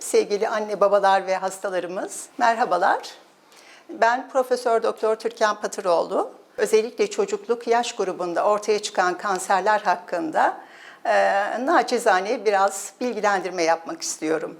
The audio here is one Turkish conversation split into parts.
Sevgili anne babalar ve hastalarımız, merhabalar. Ben Profesör Doktor Türkan Patıroğlu. Özellikle çocukluk yaş grubunda ortaya çıkan kanserler hakkında e, naçizane biraz bilgilendirme yapmak istiyorum.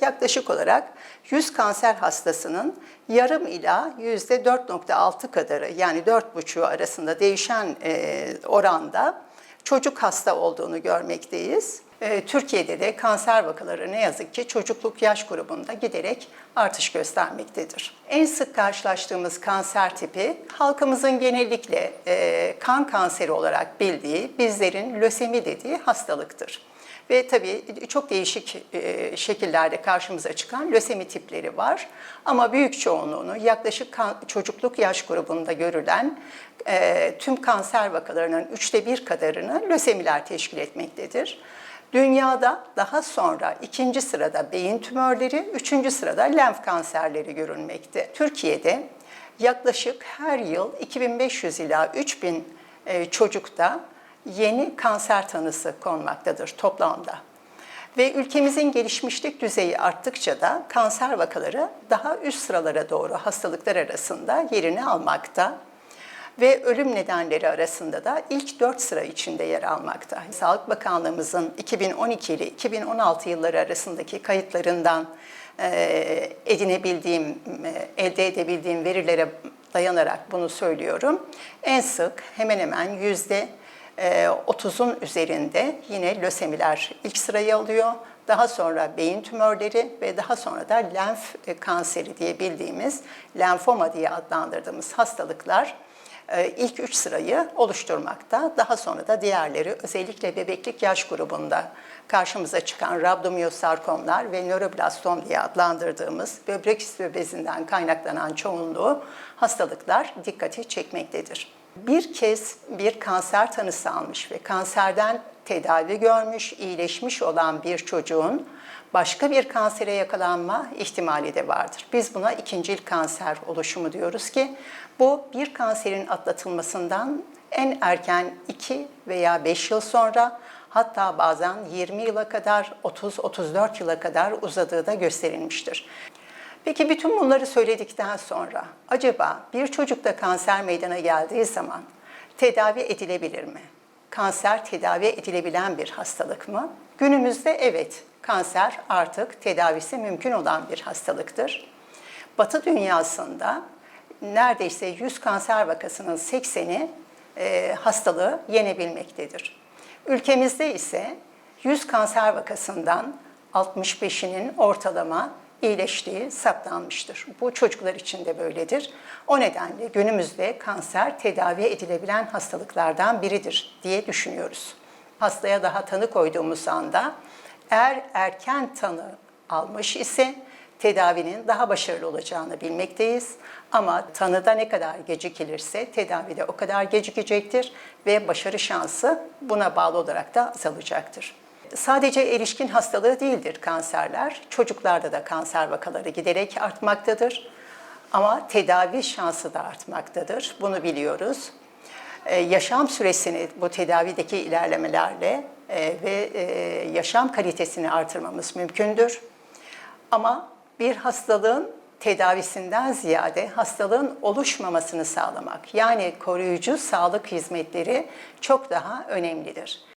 Yaklaşık olarak 100 kanser hastasının yarım ila yüzde 4.6 kadarı yani 4,5 arasında değişen e, oranda çocuk hasta olduğunu görmekteyiz. Ee, Türkiye'de de kanser vakaları ne yazık ki çocukluk yaş grubunda giderek artış göstermektedir. En sık karşılaştığımız kanser tipi halkımızın genellikle e, kan kanseri olarak bildiği bizlerin lösemi dediği hastalıktır. Ve tabii çok değişik e, şekillerde karşımıza çıkan lösemi tipleri var. Ama büyük çoğunluğunu yaklaşık kan- çocukluk yaş grubunda görülen e, tüm kanser vakalarının üçte bir kadarını lösemiler teşkil etmektedir. Dünyada daha sonra ikinci sırada beyin tümörleri, üçüncü sırada lenf kanserleri görülmekte. Türkiye'de yaklaşık her yıl 2500 ila 3000 e, çocukta yeni kanser tanısı konmaktadır toplamda. Ve ülkemizin gelişmişlik düzeyi arttıkça da kanser vakaları daha üst sıralara doğru hastalıklar arasında yerini almakta ve ölüm nedenleri arasında da ilk 4 sıra içinde yer almakta. Sağlık Bakanlığımızın 2012 ile 2016 yılları arasındaki kayıtlarından e, edinebildiğim, e, elde edebildiğim verilere dayanarak bunu söylüyorum. En sık hemen hemen yüzde 30'un üzerinde yine lösemiler ilk sırayı alıyor. Daha sonra beyin tümörleri ve daha sonra da lenf e, kanseri diye bildiğimiz lenfoma diye adlandırdığımız hastalıklar e, ilk üç sırayı oluşturmakta. Daha sonra da diğerleri özellikle bebeklik yaş grubunda karşımıza çıkan rabdomiyosarkomlar ve nöroblastom diye adlandırdığımız böbrek üstü bezinden kaynaklanan çoğunluğu hastalıklar dikkati çekmektedir. Bir kez bir kanser tanısı almış ve kanserden tedavi görmüş, iyileşmiş olan bir çocuğun başka bir kansere yakalanma ihtimali de vardır. Biz buna ikincil kanser oluşumu diyoruz ki bu bir kanserin atlatılmasından en erken 2 veya 5 yıl sonra hatta bazen 20 yıla kadar 30-34 yıla kadar uzadığı da gösterilmiştir. Peki bütün bunları söyledikten sonra acaba bir çocukta kanser meydana geldiği zaman tedavi edilebilir mi? Kanser tedavi edilebilen bir hastalık mı? Günümüzde evet, kanser artık tedavisi mümkün olan bir hastalıktır. Batı dünyasında neredeyse 100 kanser vakasının 80'i e, hastalığı yenebilmektedir. Ülkemizde ise 100 kanser vakasından 65'inin ortalama iyileştiği saptanmıştır. Bu çocuklar için de böyledir. O nedenle günümüzde kanser tedavi edilebilen hastalıklardan biridir diye düşünüyoruz. Hastaya daha tanı koyduğumuz anda eğer erken tanı almış ise tedavinin daha başarılı olacağını bilmekteyiz. Ama tanıda ne kadar gecikilirse tedavide o kadar gecikecektir ve başarı şansı buna bağlı olarak da azalacaktır. Sadece erişkin hastalığı değildir kanserler. Çocuklarda da kanser vakaları giderek artmaktadır. Ama tedavi şansı da artmaktadır. Bunu biliyoruz. Ee, yaşam süresini bu tedavideki ilerlemelerle e, ve e, yaşam kalitesini artırmamız mümkündür. Ama bir hastalığın tedavisinden ziyade hastalığın oluşmamasını sağlamak yani koruyucu sağlık hizmetleri çok daha önemlidir.